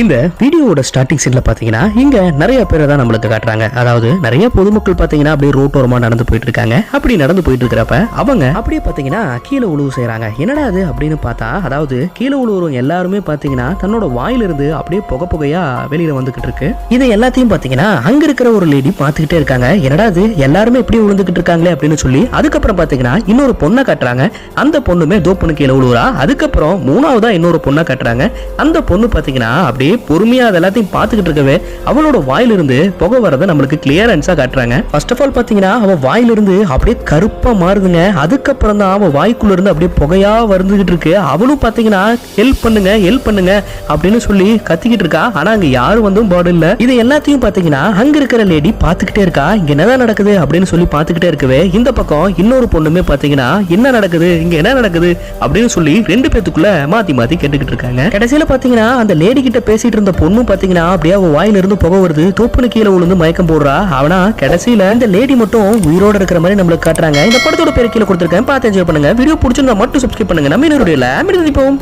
இந்த வீடியோவோட ஸ்டார்டிங் சீன்ல பாத்தீங்கன்னா இங்க நிறைய பேரை தான் நம்மளுக்கு காட்டுறாங்க. அதாவது நிறைய பொதுமக்கள் பாத்தீங்கன்னா அப்படியே ரோட்டோரமா நடந்து போயிட்டு இருக்காங்க அப்படி நடந்து போயிட்டு இருக்கிறப்ப அவங்க அப்படியே பாத்தீங்கன்னா கீழே உழுவு செய்கிறாங்க என்னடா அது அப்படின்னு பார்த்தா அதாவது கீழே உழுவுறவங்க எல்லாருமே பாத்தீங்கன்னா தன்னோட வாயிலிருந்து அப்படியே புகை புகையா வெளியில வந்துகிட்டு இருக்கு. இதை எல்லாத்தையும் பாத்தீங்கன்னா அங்க இருக்கிற ஒரு லேடி பார்த்துக்கிட்டே இருக்காங்க. என்னடா அது எல்லாருமே இப்படி விழுந்துகிட்டு இருக்காங்களே அப்படின்னு சொல்லி அதுக்கப்புறம் பாத்தீங்கன்னா இன்னொரு பொண்ணை காட்டுறாங்க. அந்த பொண்ணுமே தோ கீழே உழுவுறா. அதுக்கப்புறம் மூணாவதா இன்னொரு பொண்ணை காட்டுறாங்க. அந்த பொண்ணு பாத்தீங்கன்னா அப்படியே பொறுமையா அது எல்லாத்தையும் பார்த்துக்கிட்டு இருக்கவே அவளோட வாயிலிருந்து புகை வரதை நம்மளுக்கு கிளியரன்ஸா காட்டுறாங்க. ஃபர்ஸ்ட் ஆஃப் ஆல் பாத்தீங்கன்னா அவ வாயிலிருந்து அப்படியே கருப்பா மாறுதுங்க. அதுக்கப்புறம் தான் அவ வாய்க்குள்ள இருந்து அப்படியே புகையா வருந்துகிட்டு இருக்கு. அவளும் பாத்தீங்கன்னா ஹெல்ப் பண்ணுங்க ஹெல்ப் பண்ணுங்க அப்படின்னு சொல்லி கத்திக்கிட்டு இருக்கா. ஆனா அங்க யாரும் வந்தும் பாடு இல்ல. இது எல்லாத்தையும் பாத்தீங்கன்னா அங்க இருக்கிற லேடி பாத்துக்கிட்டே இருக்கா. இங்க என்னதான் நடக்குது அப்படின்னு சொல்லி பாத்துக்கிட்டே இருக்கவே இந்த பக்கம் இன்னொரு பொண்ணுமே பாத்தீங்கன்னா என்ன நடக்குது? இங்க என்ன நடக்குது? அப்படின்னு சொல்லி ரெண்டு பேத்துக்குள்ள மாத்தி மாத்தி கேட்டுக்கிட்டு இருக்காங்க. கடைசியில பாத்தீங்கன்னா அந்த லேடி கிட்ட பேசிட்டு இருந்த பொண்ணு பாத்தீங்கன்னா அப்படியே அவன் வாயில இருந்து புகை வருது. தோப்புனு கீழே விழுந்து மயக்கம் போடுறா. அவனா கடைசியில இந்த லேடி மட்டும் உயிரோட இருக்கிற மாதிரி நம்மளுக்கு காட்டுறாங்க. இந்த படத்தோட பேர் கீழே கொடுத்துருக்கேன். பார்த்து என்ஜாய் பண்ணுங்க. வீடியோ பிடிச்சிருந்தா மட்டும் சப்ஸ்கிரைப் பண்ணுங்க. நம்ம இன்னொரு வீடியோல சந்திப்போம்.